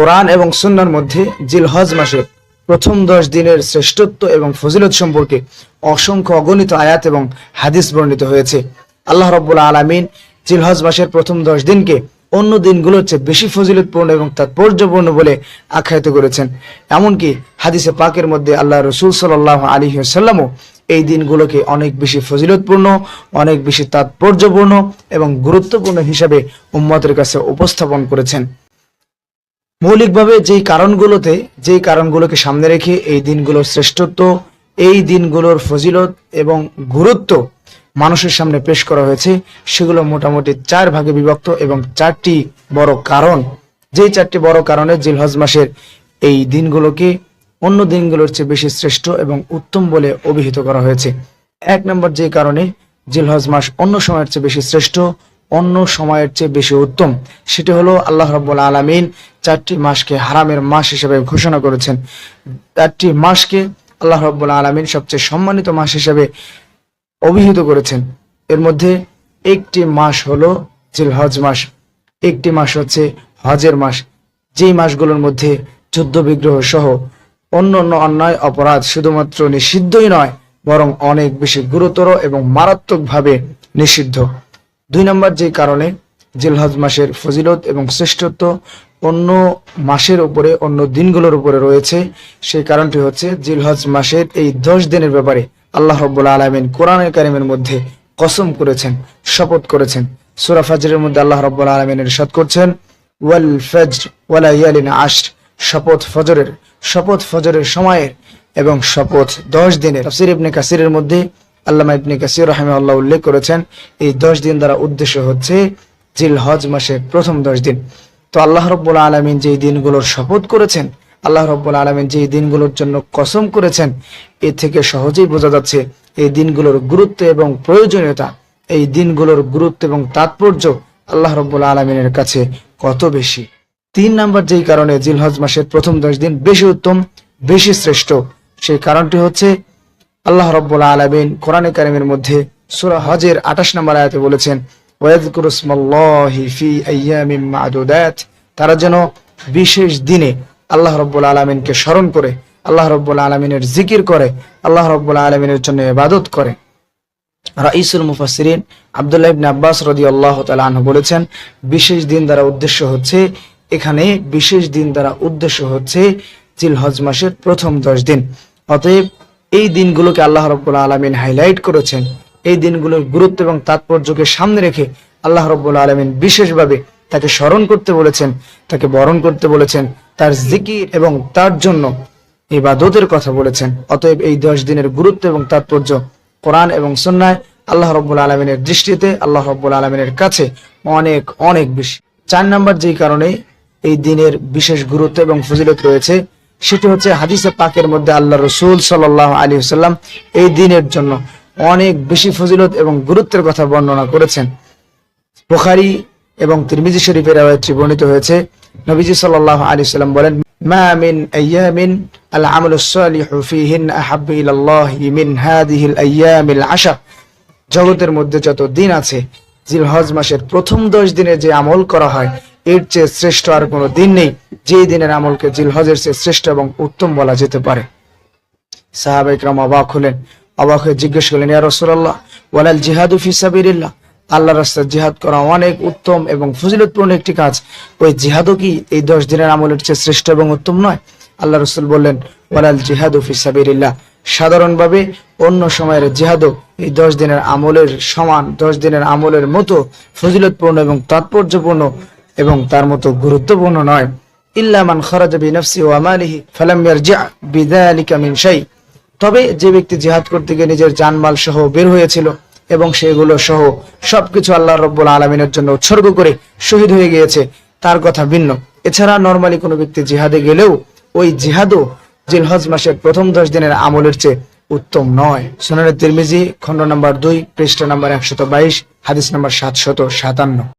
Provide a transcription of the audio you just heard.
কোরআন এবং সুন্নার মধ্যে জিলহজ মাসের প্রথম দশ দিনের শ্রেষ্ঠত্ব এবং ফজিলত সম্পর্কে অসংখ্য অগণিত আয়াত এবং হাদিস বর্ণিত হয়েছে। আল্লাহ রব্বুল্লা আলমিন জিলহজ মাসের প্রথম দশ দিনকে অন্য দিনগুলোর চেয়ে বেশি ফজিলতপূর্ণ এবং তাৎপর্যপূর্ণ বলে আখ্যায়িত করেছেন। এমনকি হাদিসে পাকের মধ্যে আল্লাহ রসুল সাল্লাহ আলী সাল্লামও এই দিনগুলোকে অনেক বেশি ফজিলতপূর্ণ, অনেক বেশি তাৎপর্যপূর্ণ এবং গুরুত্বপূর্ণ হিসাবে উম্মতের কাছে উপস্থাপন করেছেন। মৌলিকভাবে যেই কারণগুলোতে, যেই কারণগুলোকে সামনে রেখে এই দিনগুলোর শ্রেষ্ঠত্ব, এই দিনগুলোর ফজিলত এবং গুরুত্ব মানুষের সামনে পেশ করা হয়েছে, সেগুলো মোটামুটি চার ভাগে বিভক্ত এবং চারটি বড় কারণ। যেই চারটি বড় কারণে জিলহজ মাসের এই দিনগুলোকে অন্য দিনগুলোর চেয়ে বেশি শ্রেষ্ঠ এবং উত্তম বলে অভিহিত করা হয়েছে। এক নম্বর যে কারণে জিলহজ মাস অন্য সময়ের চেয়ে বেশি শ্রেষ্ঠ অন্য সময়ের চেয়ে বেশি উত্তম। সেটি হলো আল্লাহ রব্বুল আলমিন চারটি মাসকে হারামের মাস হিসেবে ঘোষণা করেছেন। চারটি মাসকে আল্লাহ রব্বুল আলমিন সবচেয়ে সম্মানিত মাস হিসেবে অভিহিত করেছেন। এর মধ্যে একটি মাস হলো জিলহজ মাস। একটি মাস হচ্ছে হজের মাস। যেই মাসগুলোর মধ্যে যুদ্ধ বিগ্রহ সহ অন্য অন্য অন্যায় অপরাধ শুধুমাত্র নিষিদ্ধই নয়, বরং অনেক বেশি গুরুতর এবং মারাত্মকভাবে নিষিদ্ধ। দুই নম্বর যে কারণে জিলহজ মাসের ফজিলত এবং শ্রেষ্ঠত্ব অন্য মাসের উপরে, অন্য দিনগুলোর উপরে রয়েছে, সেই কারণটি হচ্ছে জিলহজ মাসের এই দশ দিনের ব্যাপারে আল্লাহ রব্বুল আলমিন কোরআনের কারিমের মধ্যে কসম করেছেন, শপথ করেছেন। সুরা ফাজরের মধ্যে আল্লাহ রব্বুল আলমিন ইরশাদ করছেন, ওয়াল ফজর ওয়ালা আশর শপথ ফজরের শপথ ফজরের সময়ের এবং শপথ দশ দিনের। তাফসির ইবনে কাসিরের মধ্যে আল্লামা ইবনে কাসির রাহিমাহুল্লাহ উল্লেখ করেছেন, এই দশ দিন দ্বারা উদ্দেশ্য হচ্ছে জিল হজ মাসের প্রথম দশ দিন। তো আল্লাহ রব্বুল আলমিন যেই দিনগুলোর শপথ করেছেন, আল্লাহ রব্বুল আলমিন যেই দিনগুলোর জন্য কসম করেছেন, এ থেকে সহজেই বোঝা যাচ্ছে এই দিনগুলোর গুরুত্ব এবং প্রয়োজনীয়তা, এই দিনগুলোর গুরুত্ব এবং তাৎপর্য আল্লাহ রব্বুল আলমিনের কাছে কত বেশি? তিন নাম্বার যেই কারণে জিলহজ মাসের প্রথম দশ দিন বেশি উত্তম, বেশি শ্রেষ্ঠ, সেই কারণটি হচ্ছে আল্লাহ রব্বুল আলমিন কোরআনে কারিমের মধ্যে সুরা হজের আঠাশ নম্বর আয়াতে বলেছেন তারা যেন বিশেষ দিনে আল্লাহ রব্বুল আলমিনকে স্মরণ করে, আল্লাহ রব্বুল আলমিনের জিকির করে, আল্লাহ রব্বুল আলমিনের জন্য ইবাদত করে। রাইসুল মুফাসসিরিন আব্দুল্লাহ ইবনে আব্বাস রাদিয়াল্লাহু তাআলা আনহু বলেছেন, বিশেষ দিন দ্বারা উদ্দেশ্য হচ্ছে, এখানে বিশেষ দিন দ্বারা উদ্দেশ্য হচ্ছে জিলহজ মাসের প্রথম দশ দিন। অতএব এই দিনগুলোকে আল্লাহ রব্বুল আলমিন হাইলাইট করেছেন। এই দিনগুলোর গুরুত্ব এবং তাৎপর্যকে সামনে রেখে আল্লাহ রব্বুল আলমিন বিশেষভাবে তাকে স্মরণ করতে বলেছেন, তাকে বরণ করতে বলেছেন, তার জিকির এবং তার জন্য ইবাদতের কথা বলেছেন। অতএব এই দশ দিনের গুরুত্ব এবং তাৎপর্য কোরআন এবং সন্ন্যায় আল্লাহ রব্বুল আলমিনের দৃষ্টিতে, আল্লাহ রব্বুল আলমিনের কাছে অনেক অনেক বেশি। চার নাম্বার যেই কারণে এই দিনের বিশেষ গুরুত্ব এবং ফজিলত রয়েছে সেটি হচ্ছে হাদিসে পাকের মধ্যে আল্লাহ রসুল সাল্লাহ আলী সাল্লাম এই দিনের জন্য অনেক বেশি ফজিলত এবং গুরুত্বের কথা বর্ণনা করেছেন। বুখারি এবং তিরমিজি শরীফের আয়াতটি বর্ণিত হয়েছে। নবীজি সাল্লাহ আলী সাল্লাম বলেন, মা মিন আইয়ামিন আল আমালু সালিহু ফীহিন আহাব্বু ইলাল্লাহি মিন হাদিহিল আইয়ামিল আশর। জগতের মধ্যে যত দিন আছে, জিলহজ মাসের প্রথম দশ দিনে যে আমল করা হয়, এর চেয়ে শ্রেষ্ঠ আর কোনো দিন নেই। যে দিনের আমলকে জিলহজের চেয়ে শ্রেষ্ঠ এবং উত্তম বলা যেতে পারে। সাহাবা ইকরাম অবাক হলেন। অবাক হয়ে জিজ্ঞেস করলেন, ইয়া রাসূলুল্লাহ, ওয়ালাল জিহাদু ফি সাবিলিল্লাহ? আল্লাহ রাস্তায় জিহাদ করা অনেক উত্তম এবং ফজিলতপূর্ণ একটি কাজ। ওই জিহাদও কি এই দশ দিনের আমলের চেয়ে শ্রেষ্ঠ এবং উত্তম নয়? আল্লাহ রসুল বললেন, ওয়ালাল জিহাদু ফি সাবিলিল্লাহ। সাধারণভাবে অন্য সময়ের জিহাদও এই দশ দিনের আমলের সমান, দশ দিনের আমলের মতো ফজিলতপূর্ণ এবং তাৎপর্যপূর্ণ এবং তার মতো গুরুত্বপূর্ণ নয়। ইল্লা মান খরাজা বিনফসি ওয়া মালিহি ফালাম ইয়ারজি বিযালিকা মিন শাই। তবে যে ব্যক্তি জিহাদ করতে গিয়ে নিজের জানমাল সহ বের হয়েছিল এবং সেগুলো সহ সবকিছু আল্লাহ রব্বুল আলমিনের জন্য উৎসর্গ করে শহীদ হয়ে গিয়েছে, তার কথা ভিন্ন। এছাড়া নর্মালি কোনো ব্যক্তি জিহাদে গেলেও ওই জিহাদও জিলহজ মাসের প্রথম দশ দিনের আমলের চেয়ে উত্তম নয়। সোনারের তিরমিজি, খণ্ড নাম্বার দুই, পৃষ্ঠা নাম্বার একশত বাইশ, হাদিস নাম্বার সাতশত সাতান্ন।